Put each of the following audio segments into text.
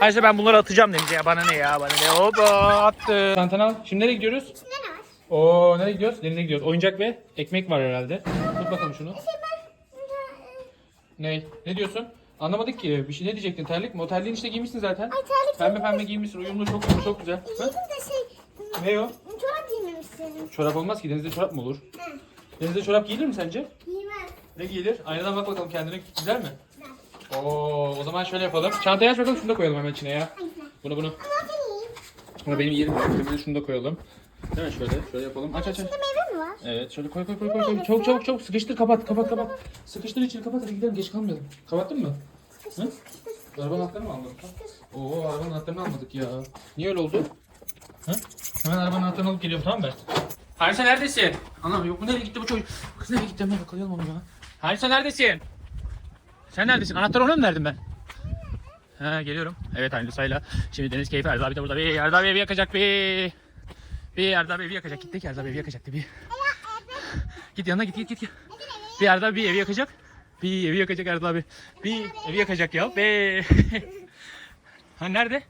Ayşe ben bunları atacağım denize ya. Bana ne ya bana ne. Hoppa attı. Çantanı al. Şimdi nereye gidiyoruz? İçinde ne var? Oo nereye gidiyoruz? Denize gidiyoruz. Oyuncak ve ekmek var herhalde. Tut bakalım şunu. Şey ben burada, Ne? Ne diyorsun? Anlamadık ki. Bir şey ne diyecektin? Terlik mi? O terliğin işte giymişsin zaten. Ay terlik Pembe pembe giymişsin. Uyumlu çok uyumlu çok güzel. e, Ha? de şey Ne o? çorap giymemişsin. Çorap olmaz ki. Denizde çorap mı olur? Hı. Denizde çorap giyilir mi sence? Giymez. Ne giyilir? Aynadan bak bakalım kendine. Güzel mi? Oo, o zaman şöyle yapalım. Çantayı aç bakalım. Şunu da koyalım hemen içine ya. Bunu bunu. Bunu benim yerim. var. Şunu da koyalım. Değil mi? Şöyle. Şöyle yapalım. Aç aç aç. Meyve mi var? Evet şöyle koy koy koy koy. koy. Çabuk çabuk çabuk. Sıkıştır kapat kapat kapat. Sıkıştır içini kapat hadi gidelim geç kalmayalım. Kapattın mı? Hı? Arabanın anahtarını mı almadık? Oo arabanın anahtarını almadık ya. Niye öyle oldu? Hı? Hemen arabanın anahtarını alıp geliyorum tamam mı? Harisa neredesin? Anam yok mu nereye gitti bu çocuk? Kız nereye gitti hemen yakalayalım onu ya. Harisa neredesin? Sen neredesin? Anahtarı ona mı verdim ben? Ha geliyorum. Evet Harisa'yla. Şimdi Deniz Keyfi Erdal abi de burada. Bir Erdal abi evi yakacak bir. Bir Erdal abi evi yakacak. Gittik Erdal abi evi yakacaktı bir. Git yanına git git git. git. Bir Erdal abi evi yakacak. Bir evi yakacak Erdal abi. Bir evi yakacak ya. Be. ha nerede?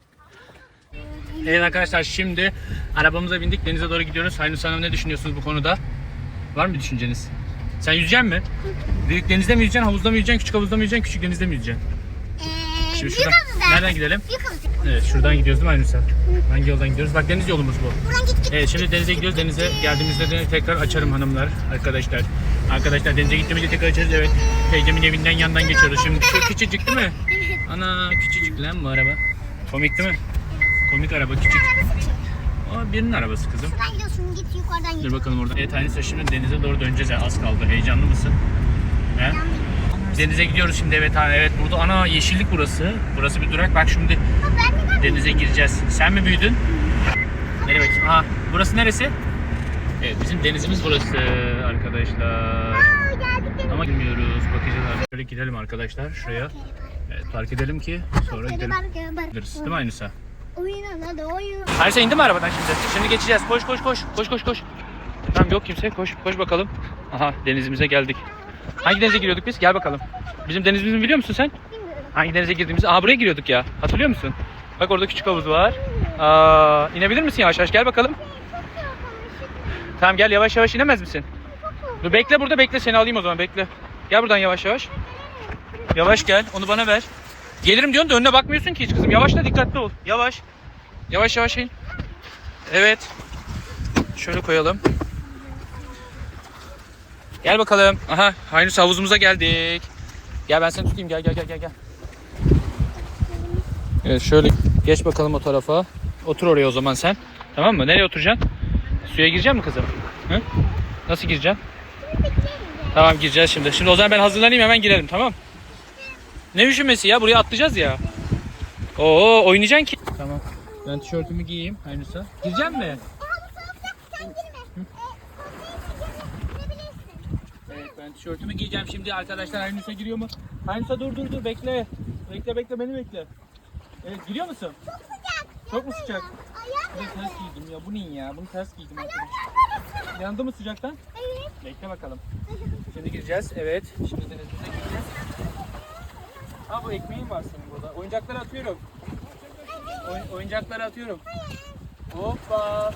Evet arkadaşlar şimdi arabamıza bindik denize doğru gidiyoruz. Haynus Hanım ne düşünüyorsunuz bu konuda? Var mı düşünceniz? Sen yüzeceksin mi? Büyük denizde mi yüzeceksin, havuzda mı yüzeceksin, küçük havuzda mı yüzeceksin, küçük denizde mi yüzeceksin? Eee Şimdi büyük şuradan, havuzda. nereden gidelim? Büyük havuzda. Evet şuradan gidiyoruz değil mi Haynus Hangi yoldan gidiyoruz? Bak deniz yolumuz bu. Buradan git git. Evet şimdi denize gidiyoruz. Denize geldiğimizde de tekrar açarım hanımlar, arkadaşlar. Arkadaşlar denize gittiğimizde tekrar açarız. Evet. Teyzemin evinden yandan geçiyoruz. Şimdi şu küçücük değil mi? Ana küçücük lan bu araba. Komik değil mi? Komik araba küçük. Arabası birinin arabası kızım. Şuradan gidiyorsun git yukarıdan git. Dur bakalım orada. Evet Hanisa şimdi denize doğru döneceğiz ya. Az kaldı. Heyecanlı mısın? He? Denize gidiyoruz şimdi evet ha evet burada ana yeşillik burası. Burası bir durak. Bak şimdi Ha, denize gireceğiz. Sen mi büyüdün? Nereye bakayım? Aha burası neresi? Evet bizim denizimiz burası arkadaşlar. Aa. Ama bilmiyoruz bakacağız artık. Şöyle gidelim arkadaşlar şuraya. Evet park edelim ki sonra gidelim. Gideriz değil mi Aynısa? Oyuna da oyun. Ayşe indi mi arabadan şimdi? Şimdi geçeceğiz. Koş koş koş. Koş koş koş. Tamam yok kimse. Koş koş bakalım. Aha denizimize geldik. Hangi denize giriyorduk biz? Gel bakalım. Bizim denizimizi biliyor musun sen? Bilmiyorum. Hangi denize girdiğimizi? Aha buraya giriyorduk ya. Hatırlıyor musun? Bak orada küçük havuz var. Aa, inebilir misin yavaş yavaş? Gel bakalım. Tamam gel yavaş yavaş inemez misin? Dur bekle burada bekle seni alayım o zaman bekle. Gel buradan yavaş yavaş. Yavaş gel onu bana ver. Gelirim diyorsun da önüne bakmıyorsun ki hiç kızım. Yavaş da dikkatli ol. Yavaş. Yavaş yavaş in. Evet. Şöyle koyalım. Gel bakalım. Aha Haynus havuzumuza geldik. Gel ben seni tutayım gel gel gel gel gel. Evet şöyle geç bakalım o tarafa. Otur oraya o zaman sen. Tamam mı? Nereye oturacaksın? Suya gireceksin mi kızım? Hı? Nasıl gireceksin? Tamam gireceğiz şimdi. Şimdi o zaman ben hazırlanayım hemen girelim tamam Ne üşümesi ya? Buraya atlayacağız ya. Oo oynayacaksın ki. Tamam. Ben tişörtümü giyeyim Haynus'a. Girecek mi? Sen girme. Evet ben tişörtümü giyeceğim şimdi arkadaşlar Haynus'a giriyor mu? Haynus'a dur dur dur bekle. Bekle bekle beni bekle. Evet giriyor musun? Çok sıcak. Çok mu sıcak? Ayağım ters giydim ya. Bu ne ya? Bunu ters giydim yandı. Yandı mı sıcaktan? Evet. Bekle bakalım. Şimdi gireceğiz. Evet. Şimdi denizimize gireceğiz. Ha bu ekmeğin var senin burada. Oyuncakları atıyorum. Oy- oyuncakları atıyorum. Hoppa.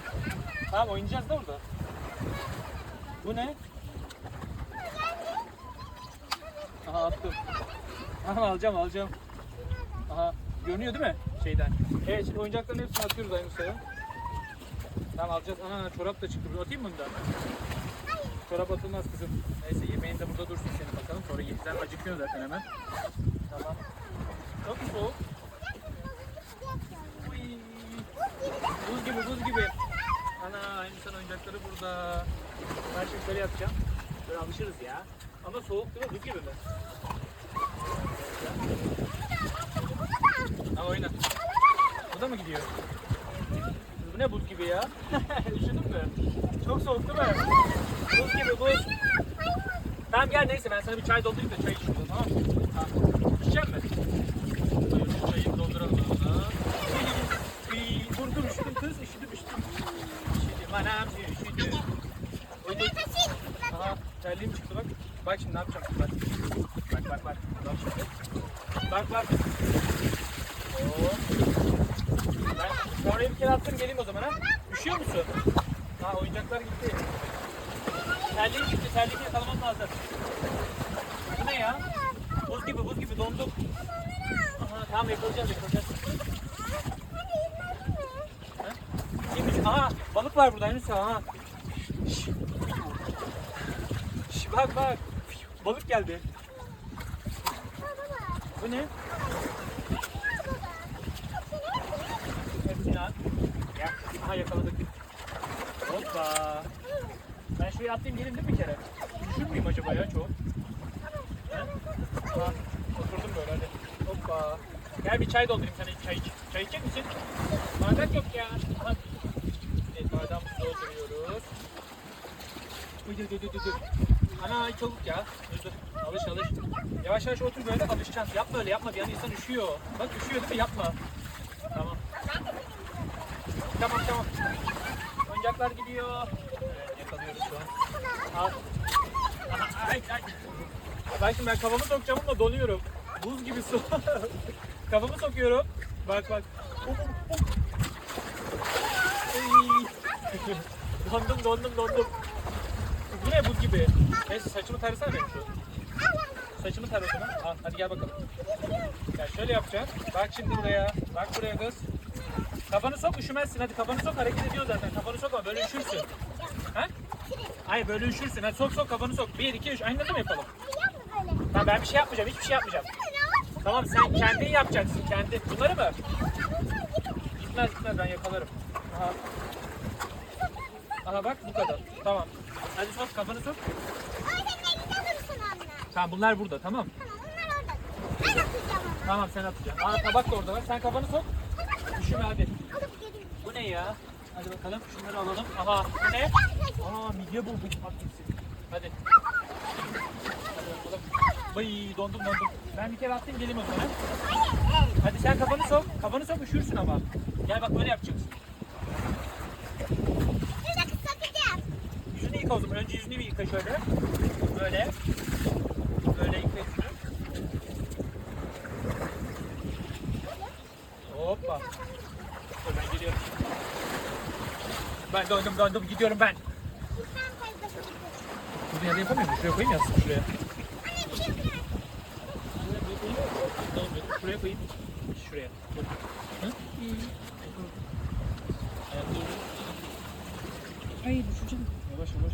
Tamam oynayacağız da orada. Bu ne? Aha attım. Aha alacağım alacağım. Aha görünüyor değil mi şeyden? Evet şimdi oyuncakların hepsini atıyoruz aynı sayı. Tamam alacağız. Ana çorap da çıktı. Atayım mı bunu da? Çorap atılmaz kızım. Neyse yemeğin de burada dursun senin bakalım. Sonra yediden acıkıyor zaten hemen. Tamam. Çok soğuk? Uy. Buz gibi buz gibi. Ana aynı sana oyuncakları burada. Ben şimdi şöyle yapacağım. Böyle alışırız ya. Ama soğuk değil mi? Buz gibi mi? Ha oyna. Bu da mı gidiyor? Bu ne buz gibi ya? Üşüdün mü? Çok soğuk değil mi? Buz gibi buz. Tamam gel neyse ben sana bir çay doldurayım da çay içelim tamam mı? Tamam. Buyur şu çayı dolduralım ona. İyi, Dur dur üşüdüm kız üşüdüm üşüdüm. Üşüdüm anam üşüdüm. Aha terliğim çıktı bak. Bak şimdi ne yapacağım bak. Bak bak bak. Bak. Bak bak. Ben, ben oraya bir kere attım geleyim o zaman ha. Üşüyor musun? Ha oyuncaklar gitti. Terliğin gitti. Terliği yakalamam lazım. Bu ne ya? Buz gibi buz gibi donduk. Aha, tamam yakalayacağız yakalayacağız. Kimmiş? Aha balık var burada Yunus ha. Şş. Bak bak. Balık geldi. Bu ne? Hepsini al. Aha yakaladık. Hoppa. Ben şuraya atlayayım gelin değil mi bir kere? Düşür müyüm acaba ya çok? Ha? Oturdum böyle hadi. Hoppa. Gel bir çay doldurayım sana çay iç. Çay içecek misin? Bardak yok ya. Hadi. Evet bardağımızı dolduruyoruz. Uy dur dur dur dur. Ana çabuk ya. Dur dur. Alış alış. Yavaş yavaş otur böyle alışacaksın. Yapma öyle yapma. Bir an insan üşüyor. Bak üşüyor değil mi? Yapma. Tamam. Tamam tamam. Oyuncaklar gidiyor. Evet yakalıyoruz şu an. Al. Ay ay. Bak şimdi ben kafamı sokacağım ama donuyorum. Buz gibi su. kafamı sokuyorum. Bak bak. Dondum dondum dondum. Bu ne buz gibi? Neyse saçımı tarasana benim şu. Saçımı tar o zaman. Al hadi gel bakalım. Ya şöyle yapacaksın. Bak şimdi buraya. Bak buraya kız. Kafanı sok üşümezsin. Hadi kafanı sok hareket ediyor zaten. Kafanı sok ama böyle üşürsün. Ha? Hayır böyle üşürsün. Hadi sok sok kafanı sok. 1 2 3 aynı anda mı yapalım? Tamam ben bir şey yapmayacağım. Hiçbir şey yapmayacağım. Tamam sen kendin yapacaksın. Kendi. Bunları mı? Gitmez gitmez ben yakalarım. Aha. Aha bak bu kadar. Tamam. Hadi sok kafanı sok. Tamam bunlar burada tamam. Tamam sen atacaksın. Aa tabak da orada var. Sen kafanı sok. Üşüme hadi. Bu ne ya? Hadi bakalım şunları alalım. Aha bu ne? Aa midye bulduk. Hadi. Hadi bakalım. Bay dondum dondum. Ben bir kere atlayayım geleyim o zaman. Hadi sen kafanı sok. Kafanı sok üşürsün ama. Gel bak böyle yapacaksın. Yüzünü yıka o zaman. Önce yüzünü bir yıka şöyle. Böyle. Böyle yıka yüzünü. Hoppa. Dur ben geliyorum. Ben döndüm döndüm gidiyorum ben. Burada yerde yapamıyor muyum? Şuraya koyayım ya aslında şuraya. Şuraya koyayım. Şuraya. Hı? Evet, dur. Ay düşeceğim. Yavaş yavaş.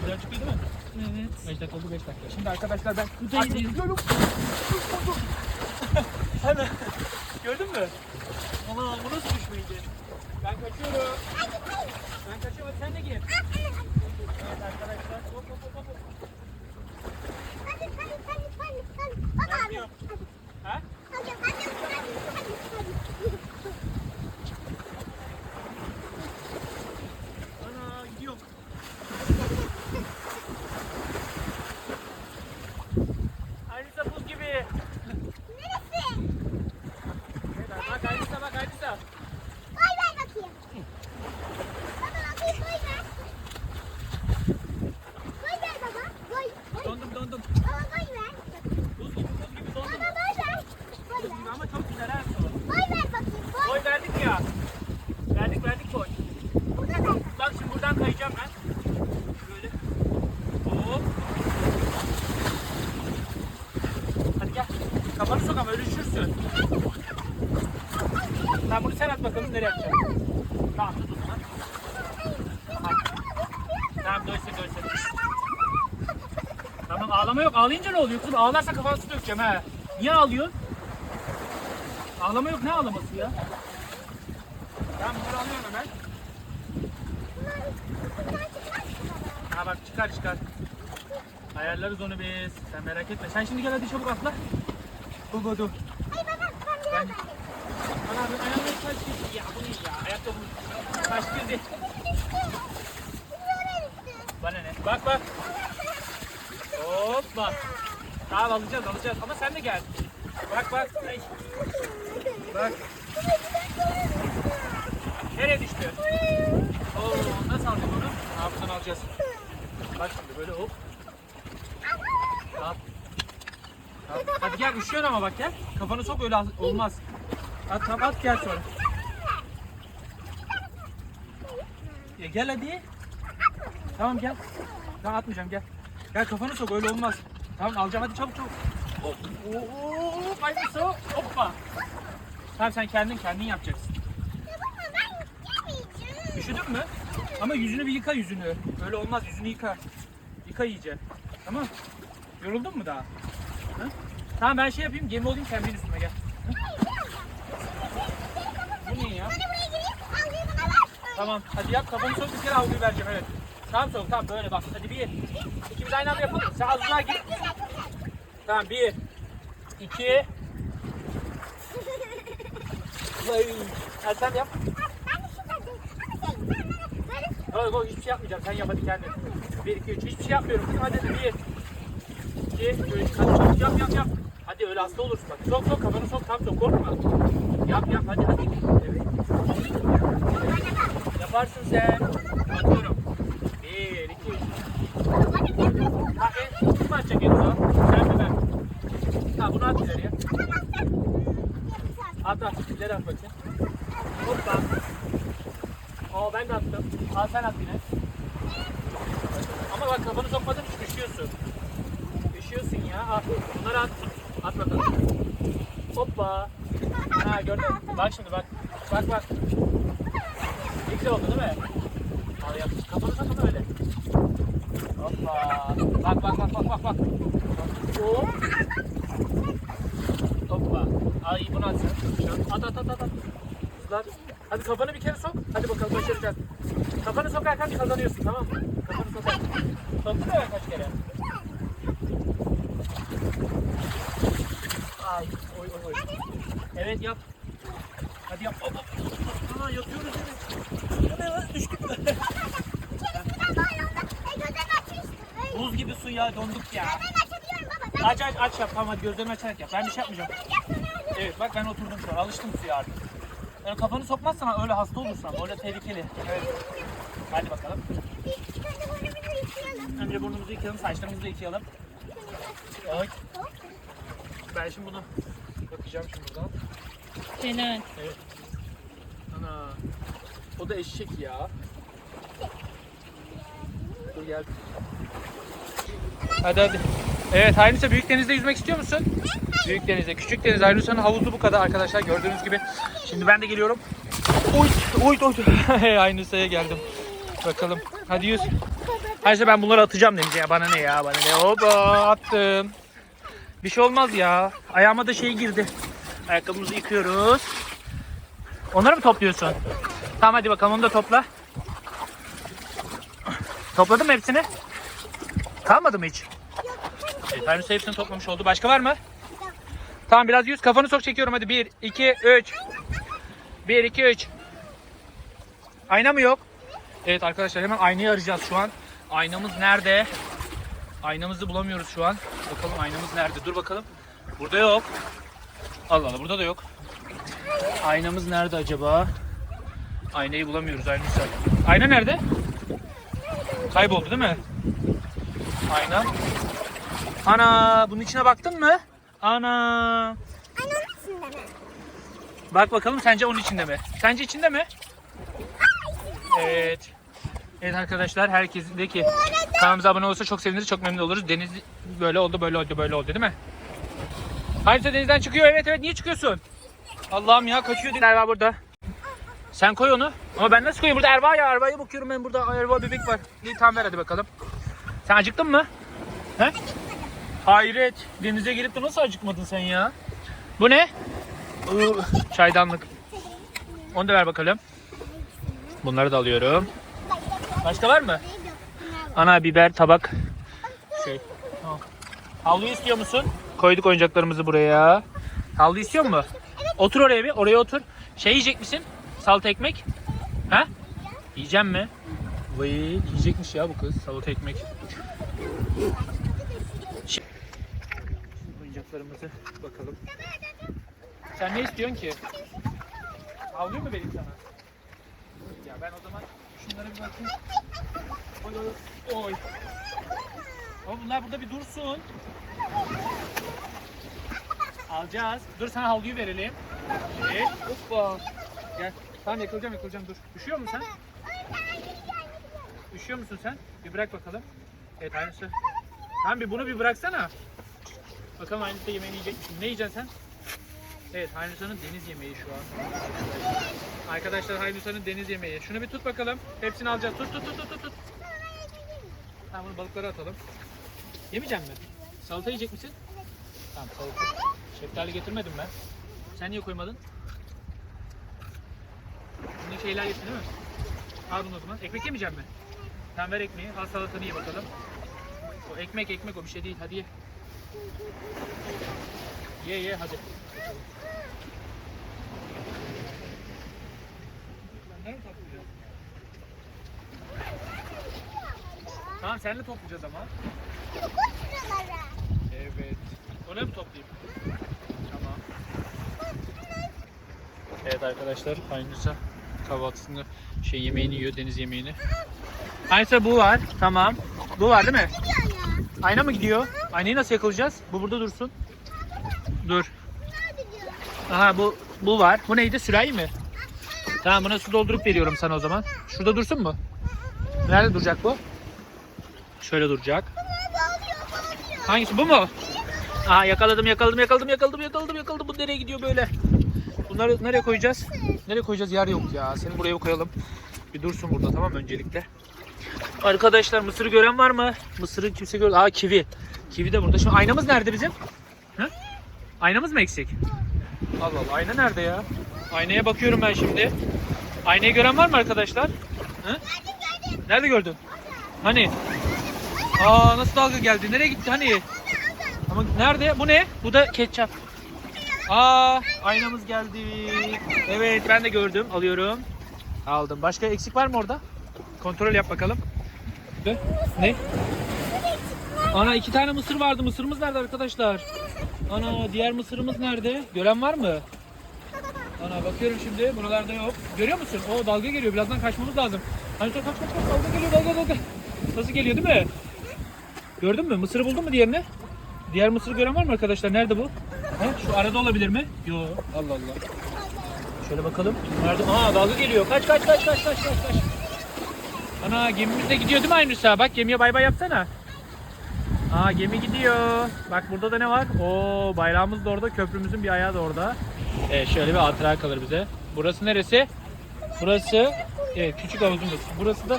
Güzel çıkıyor değil mi? Evet. 5 dakika oldu 5 dakika. Şimdi arkadaşlar ben Buradayız. gidiyorum. Hemen. Gördün mü? Ana bu nasıl düşmeydi? Ben kaçıyorum. Ben kaçıyorum sen de gir. Evet arkadaşlar. Hop hop hop hop. Ben gidiyorum. Ha? Ana gidiyorum. Aynısı buz gibi. Evet, bak Aynısı bak Aynısı. Dondum dondum. Buz gibi buz gibi dondum. Buz gibi ama çok güzel ha su. Boy verdik ya. Verdik verdik boy. Bak şimdi buradan kayacağım ben. Böyle. Hop. Hadi gel. Kafanı sok ama öyle üşürsün. Tamam bunu sen at bakalım nereye atacaksın. Tamam tut o zaman. Aha. Tamam dönsün dönsün. Tamam ağlama yok. Ağlayınca ne oluyor kızım? Ağlarsa kafana su dökeceğim ha. Niye ağlıyorsun? Ağlama yok. Ne ağlaması ya? Tamam bunları alıyorum hemen. Ha bak çıkar çıkar. Ayarlarız onu biz. Sen merak etme. Sen şimdi gel hadi çabuk atla. Go go go. Ben... Ana abi ayağımda taş girdi. Ya bu ne ya? Bu. Taş girdi. Bana ne? Bak bak. Hoppa. Tamam alacağız alacağız ama sen de gel. Bak bak. Ay. Bak. Nereye düştü? Oo, nasıl alacağız onu? Aa, buradan alacağız. Bak şimdi böyle hop. Al. Tamam. Hadi gel üşüyor ama bak gel. Kafanı sok öyle olmaz. At tamam at gel sonra. Ya gel hadi. Tamam gel. Tamam atmayacağım gel. Gel kafanı sok öyle olmaz. Tamam alacağım hadi çabuk çabuk. Hop. Oo, aynısı o. Hoppa. Tamam sen kendin kendin yapacaksın. Üşüdün mü? Ama yüzünü bir yıka yüzünü. Öyle olmaz yüzünü yıka. Yıka iyice. Tamam. Yoruldun mu daha? Hı? Tamam ben şey yapayım gemi olayım sen benim üstüme gel. Hı? Bu ne ya? Ver. Tamam hadi yap kafanı sok bir kere havluyu vereceğim evet. Tamam sok tamam böyle bak hadi bir. İkimiz aynı anda yapalım. Sen az daha gir. Tamam bir. iki. Vay. Hadi sen yap. Yok yok hiçbir şey yapmayacağım. Sen yap hadi kendin. 1 2 3 hiçbir şey yapmıyorum. Kızım hadi 1 2 3 hadi çabuk yap yap yap. Hadi öyle hasta olursun bak. Sok sok kafanı sok tam sok korkma. Yap yap hadi hadi. Evet. Yaparsın sen. Atıyorum. 1 2 3 Ha en kim atacak en son? Sen mi ben? Ha bunu at ileriye. At at. İleri at bakayım. Hoppa. Aa ben de attım. Al sen at yine. Ama bak kafanı sokmadın hiç üşüyorsun. Üşüyorsun ya. Al. Bunları at. At bakalım. Hoppa. Ha gördün mü? Bak şimdi bak. Bak bak. Güzel oldu değil mi? Al yap. Kafanı sokma öyle. Hoppa. Bak bak bak bak bak bak. Hop. Hoppa. Ay bunu at sen. Şu an. At at at at. Kızlar. Hadi kafanı bir kere sok. Hadi bakalım başaracağız. Kafanı sokarken kazanıyorsun tamam mı? Kafanı sokar. Soktun mu kaç kere? Ay oy oy oy. Evet yap. Hadi yap. Hop hop. Aa yapıyoruz evet. Düştük. İçerisinden böyle oldu. E, gözlerimi açmıştım. Böyle. Buz gibi su ya donduk ya. Gözlerimi açabiliyorum baba. Ben Aç aç aç yap tamam hadi gözlerini açarak yap. Ben bir şey yapmayacağım. Evet bak ben oturdum şu an. Alıştım suya artık. Yani kafanı sokmazsan öyle hasta olursan öyle tehlikeli. Evet. Hadi bakalım. Bir önce burnumuzu yıkayalım. Saçlarımızı yıkayalım. Ay. Ben şimdi bunu bakacağım şimdi buradan. Helal. Evet. Ana. O da eşek ya. Dur gel. Hadi hadi. Evet Haynisa büyük denizde yüzmek istiyor musun? Büyük denizde. Küçük deniz. Haynisa'nın havuzu bu kadar arkadaşlar gördüğünüz gibi. Şimdi ben de geliyorum. Oy oy oy. Haynisa'ya geldim. Bakalım. Hadi yüz. Haynisa ben bunları atacağım demiş ya. Bana ne ya bana ne. Hoppa attım. Bir şey olmaz ya. Ayağıma da şey girdi. Ayakkabımızı yıkıyoruz. Onları mı topluyorsun? Tamam hadi bakalım onu da topla. Topladın mı hepsini? Kalmadı mı hiç? Evet, Hernus hepsini toplamış oldu. Başka var mı? Tamam biraz yüz kafanı sok çekiyorum hadi. 1, 2, 3. 1, 2, 3. Ayna mı yok? Evet arkadaşlar hemen aynayı arayacağız şu an. Aynamız nerede? Aynamızı bulamıyoruz şu an. Bakalım aynamız nerede? Dur bakalım. Burada yok. Allah Allah burada da yok. Aynamız nerede acaba? Aynayı bulamıyoruz aynısı. Ayna nerede? Kayboldu değil mi? Ayna. Ana bunun içine baktın mı? Ana. Aynanın içinde mi? Bak bakalım sence onun içinde mi? Sence içinde mi? Evet. Evet arkadaşlar herkes de ki kanalımıza abone olursa çok seviniriz, çok memnun oluruz. Deniz böyle oldu, böyle oldu, böyle oldu değil mi? Hangisi denizden çıkıyor? Evet evet niye çıkıyorsun? Allah'ım ya kaçıyor. Erva burada. Sen koy onu. Ama ben nasıl koyayım? Burada Erva ya. Erva'ya bakıyorum ben burada. Erva bebek var. İyi tamam ver hadi bakalım. Sen acıktın mı? He? Hayret. Denize girip de nasıl acıkmadın sen ya? Bu ne? Çaydanlık. Onu da ver bakalım. Bunları da alıyorum. Başka var mı? Ana biber, tabak. Şey. Tamam. Havlu istiyor musun? Koyduk oyuncaklarımızı buraya. Havlu istiyor mu? Otur oraya bir. Oraya otur. Şey yiyecek misin? Salata ekmek. Ha? Yiyeceğim mi? Vay yiyecekmiş ya bu kız. Salata ekmek. Şimdi oyuncaklarımızı bakalım. Sen ne istiyorsun ki? Havluyu mu vereyim sana? Ya ben o zaman şunlara bir bakayım. Oy oy. Ama bunlar burada bir dursun. Alacağız. Dur sana havluyu verelim. Evet. Hoppa. Gel. Tamam yakalayacağım yakalayacağım dur. Üşüyor musun sen? Üşüyor musun sen? Bir bırak bakalım. Evet aynısı. Tamam bir bunu bir bıraksana. Bakalım aynısı da yemeğini yiyecek misin? Ne yiyeceksin sen? Evet Haynusa'nın deniz yemeği şu an. Arkadaşlar Haynusa'nın deniz yemeği. Şunu bir tut bakalım. Hepsini alacağız. Tut tut tut tut tut. Tamam bunu balıklara atalım. Yemeyecek misin? Salata yiyecek misin? Tamam salata. Şeftali getirmedim ben. Sen niye koymadın? Bunun şeyler getirdin değil mi? Al o zaman. Ekmek yemeyecek misin? Tamam ver ekmeği. Al salatanı ye bakalım. O ekmek ekmek o bir şey değil. Hadi ye. Ye ye hadi. Tamam senle toplayacağız ama. Evet. Onu mu toplayayım? Tamam. Evet arkadaşlar Aynısa kahvaltısında şey yemeğini yiyor deniz yemeğini. Aynısa bu var. Tamam. Bu var değil mi? Ayna mı gidiyor? Aynayı nasıl yakalayacağız? Bu burada dursun. Dur. Aha bu bu var. Bu neydi? Sürahi mi? Tamam buna su doldurup veriyorum sana o zaman. Şurada dursun mu? Nerede duracak bu? Şöyle duracak. Hangisi bu mu? Aha yakaladım yakaladım yakaladım yakaladım yakaladım yakaladım. Bu nereye gidiyor böyle? Bunları nereye koyacağız? Nereye koyacağız? Yer yok ya. Seni buraya koyalım. Bir dursun burada tamam öncelikle. Arkadaşlar mısırı gören var mı? Mısırı kimse gör. Aa kivi. Kivi de burada. Şimdi aynamız nerede bizim? Hı? Aynamız mı eksik? Allah Allah ayna nerede ya? Aynaya bakıyorum ben şimdi. Aynayı gören var mı arkadaşlar? Hı? Nerede gördün? Hani? Aa nasıl dalga geldi? Nereye gitti? Hani? Ama nerede? Bu ne? Bu da ketçap. Aa aynamız geldi. Evet ben de gördüm. Alıyorum. Aldım. Başka eksik var mı orada? Kontrol yap bakalım. Ne? Ne? Ana iki tane mısır vardı. Mısırımız nerede arkadaşlar? Ana diğer mısırımız nerede? Gören var mı? Ana bakıyorum şimdi. Buralarda yok. Görüyor musun? O dalga geliyor. Birazdan kaçmamız lazım. Hani kaç kaç kaç. Dalga geliyor dalga dalga. Nasıl geliyor değil mi? Gördün mü? Mısırı buldun mu diğerini? Diğer mısırı gören var mı arkadaşlar? Nerede bu? Ha? Şu arada olabilir mi? Yok. Allah Allah. Şöyle bakalım. Nerede? Aa dalga geliyor. Kaç kaç kaç kaç kaç kaç kaç. Ana gemimiz de gidiyor değil mi aynı sağa? Bak gemiye bay bay yapsana. Aa gemi gidiyor. Bak burada da ne var? Oo bayrağımız da orada. Köprümüzün bir ayağı da orada. Evet şöyle bir hatıra kalır bize. Burası neresi? Burası evet küçük havuzumuz. Burası da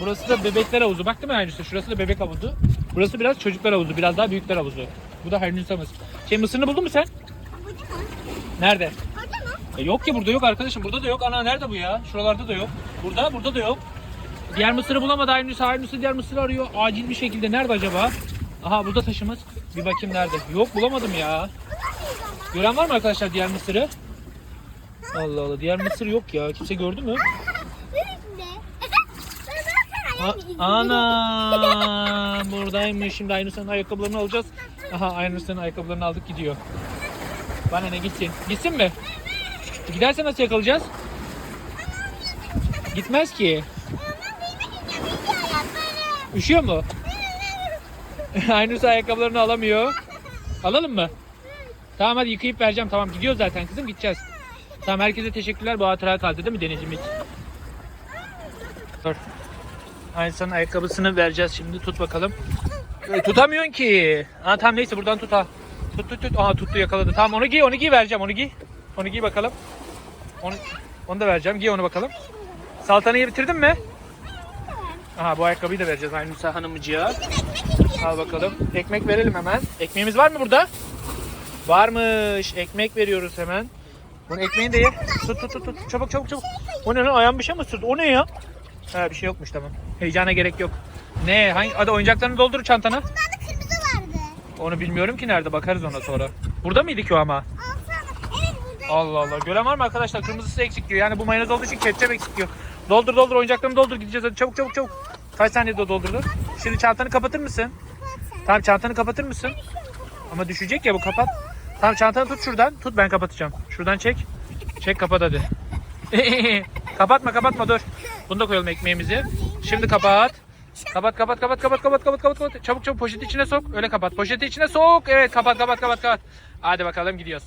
Burası da bebekler havuzu. Bak değil mi aynısı? Şurası da bebek havuzu. Burası biraz çocuklar havuzu. Biraz daha büyükler havuzu. Bu da Hernüsamız. Şey mısırını buldun mu sen? Nerede? E yok ki burada yok arkadaşım. Burada da yok. Ana nerede bu ya? Şuralarda da yok. Burada, burada da yok. Diğer mısırı bulamadı Aynüs. Aynüs diğer mısırı arıyor. Acil bir şekilde. Nerede acaba? Aha burada taşımız. Bir bakayım nerede. Yok bulamadım ya. Gören var mı arkadaşlar diğer mısırı? Allah Allah. Diğer mısır yok ya. Kimse gördü mü? A- Ana buradaymış. Şimdi Aynur'un ayakkabılarını alacağız. Aha Aynur'un ayakkabılarını aldık gidiyor. Bana ne gitsin. Gitsin mi? Giderse nasıl yakalayacağız? Gitmez ki. Üşüyor mu? Aynur ayakkabılarını alamıyor. Alalım mı? Tamam hadi yıkayıp vereceğim. Tamam gidiyoruz zaten kızım gideceğiz. Tamam herkese teşekkürler. Bu hatıra kaldı değil mi denizimiz? Dur. Aynısının ayakkabısını vereceğiz şimdi. Tut bakalım. E, tutamıyorsun ki. Ha tamam neyse buradan tut ha. Tut tut tut. Aha tuttu yakaladı. Tamam onu giy onu giy vereceğim onu giy. Onu giy bakalım. Onu, onu da vereceğim. Giy onu bakalım. Salatanı bitirdin mi? Aha bu ayakkabıyı da vereceğiz Aynısa hanımcıya. Al bakalım. Ekmek verelim hemen. Ekmeğimiz var mı burada? Varmış. Ekmek veriyoruz hemen. Bunun ekmeğini de ye. Tut tut tut tut. Çabuk çabuk çabuk. O ne lan? Ayağım bir şey mi ısırdı? O ne ya? Ha bir şey yokmuş tamam. Heyecana gerek yok. Ne? Hangi? Hadi oyuncaklarını doldur çantana. Bunlarda kırmızı vardı. Onu bilmiyorum ki nerede. Bakarız ona sonra. Burada mıydı ki o ama? Alsana. Evet burada. Allah Allah. Gören var mı arkadaşlar? Kırmızısı eksik diyor. Yani bu mayonez olduğu için ketçap eksik diyor. Doldur doldur oyuncaklarını doldur gideceğiz hadi çabuk çabuk çabuk. Kaç saniyede doldurdun? Şimdi çantanı kapatır mısın? Tamam çantanı kapatır mısın? Ama düşecek ya bu kapat. Tamam çantanı tut şuradan. Tut ben kapatacağım. Şuradan çek. Çek kapat hadi. kapatma kapatma dur. Bunu da koyalım ekmeğimizi. Şimdi kapat. Kapat kapat kapat kapat kapat kapat kapat kapat. Çabuk çabuk poşeti içine sok. Öyle kapat. Poşeti içine sok. Evet kapat kapat kapat kapat. Hadi bakalım gidiyoruz.